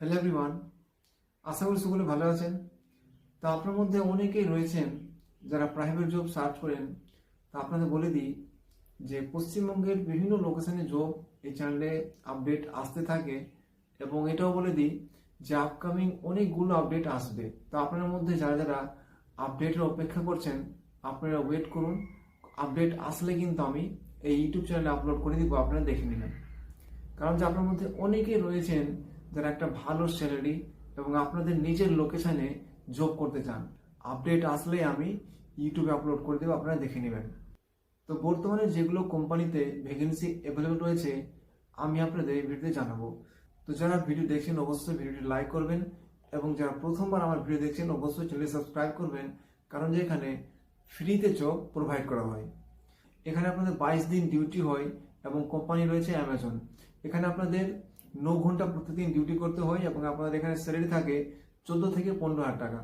Hello everyone আশা করি সকলে ভালো আছেন। তো আপনার মধ্যে অনেকেই রয়েছেন যারা প্রাইভেট জব সার্চ করেন। তা আপনাদের বলে দিই যে পশ্চিমবঙ্গের বিভিন্ন লোকেশানে জব এই চ্যানেলে আপডেট আসতে থাকে এবং এটাও বলে দিই যে আপকামিং অনেকগুলো আপডেট আসবে। তো আপনার মধ্যে যারা যারা আপডেটের অপেক্ষা করছেন, আপনারা ওয়েট করুন। আপডেট আসলে কিন্তু আমি এই ইউটিউব চ্যানেলে আপলোড করে দিব, আপনারা দেখে নেবেন। কারণ যে আপনার মধ্যে অনেকেই রয়েছেন যারা একটা ভালো স্যালারি এবং আপনাদের নিজের লোকেশনে জব করতে চান আপডেট আসলে আমি ইউটিউবে আপলোড করে দেবো, আপনারা দেখে নেবেন। তো বর্তমানে যেগুলো কোম্পানিতে ভ্যাকেন্সি অ্যাভেলেবল রয়েছে, আমি আপনাদের এই ভিডিওতে জানাব। তো যারা ভিডিও দেখছেন, অবশ্যই ভিডিওটি লাইক করবেন এবং যারা প্রথমবার আমার ভিডিও দেখছেন, অবশ্যই চ্যানেল সাবস্ক্রাইব করবেন, কারণ যে এখানে ফ্রিতে জব প্রোভাইড করা হয়। এখানে আপনাদের বাইশ দিন ডিউটি হয় এবং কোম্পানি রয়েছে অ্যামাজন এখানে আপনাদের ন ঘণ্টা প্রতিদিন ডিউটি করতে হয় এবং আপনাদের এখানে স্যালারি থাকে চোদ্দ থেকে পনেরো হাজার টাকা।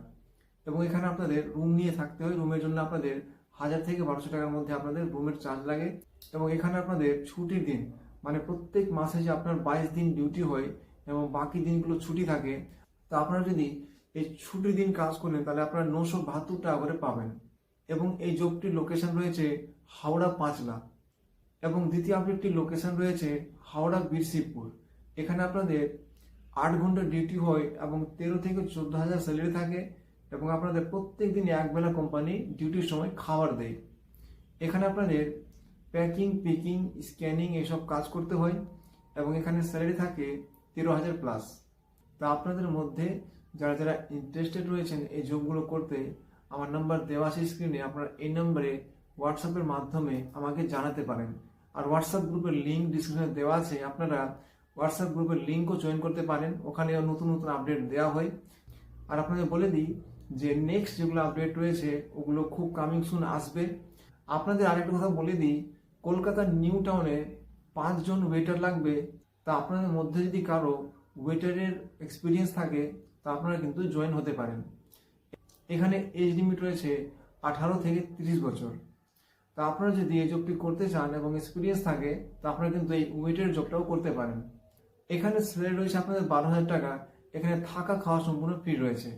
এবং এখানে আপনাদের রুম নিয়ে থাকতে হয়। রুমের জন্য আপনাদের হাজার থেকে বারোশো টাকার মধ্যে আপনাদের রুমের চার্জ লাগে। এবং এখানে আপনাদের ছুটির দিন মানে প্রত্যেক মাসে যে আপনার বাইশ দিন ডিউটি হয় এবং বাকি দিনগুলো ছুটি থাকে, তা আপনারা যদি এই ছুটির দিন কাজ করেন, তাহলে আপনারা নশো বাহাত্তর টাকা করে পাবেন। এবং এই জবটির লোকেশন রয়েছে হাওড়া পাঁচলা। এবং দ্বিতীয় আপডেটটির লোকেশন রয়েছে হাওড়া বীরশিবপুর। এখানে আপনাদের আট ঘণ্টা ডিউটি হয় এবং তেরো থেকে চোদ্দ হাজার স্যালারি থাকে এবং আপনাদের প্রত্যেক দিন একবেলা কোম্পানি ডিউটির সময় খাবার দেয়। এখানে আপনাদের প্যাকিং পিকিং স্ক্যানিং এসব কাজ করতে হয় এবং এখানে স্যালারি থাকে তেরো হাজার প্লাস তা আপনাদের মধ্যে যারা যারা ইন্টারেস্টেড রয়েছেন এই জবগুলো করতে, আমার নাম্বার দেওয়া আছে স্ক্রিনে আপনারা এই নম্বরে হোয়াটসঅ্যাপের মাধ্যমে আমাকে জানাতে পারেন। আর হোয়াটসঅ্যাপ গ্রুপের লিঙ্ক ডিসক্রিপশনে দেওয়া আছে, আপনারা হোয়াটসঅ্যাপ গ্রুপের লিঙ্কও জয়েন করতে পারেন। ওখানে নতুন নতুন আপডেট দেওয়া হয়। আর আপনাদের বলে দিই যে নেক্সট যেগুলো আপডেট রয়েছে, ওগুলো খুব কামিং সুন আসবে। আপনাদের আরেকটা কথা বলে দিই কলকাতার নিউ টাউনে পাঁচজন ওয়েটার লাগবে। তা আপনাদের মধ্যে যদি কারও ওয়েটারের এক্সপিরিয়েন্স থাকে, তা আপনারা কিন্তু জয়েন হতে পারেন। এখানে এজ লিমিট রয়েছে আঠারো থেকে তিরিশ বছর। তা আপনারা যদি এই জবটি করতে চান এবং এক্সপিরিয়েন্স থাকে, তা আপনারা কিন্তু এই ওয়েটের জবটাও করতে পারেন। এখানে স্যালারি রয়েছে আপনাদের বারো হাজার টাকা। এখানে থাকা খাওয়া সম্পূর্ণ ফ্রি রয়েছে।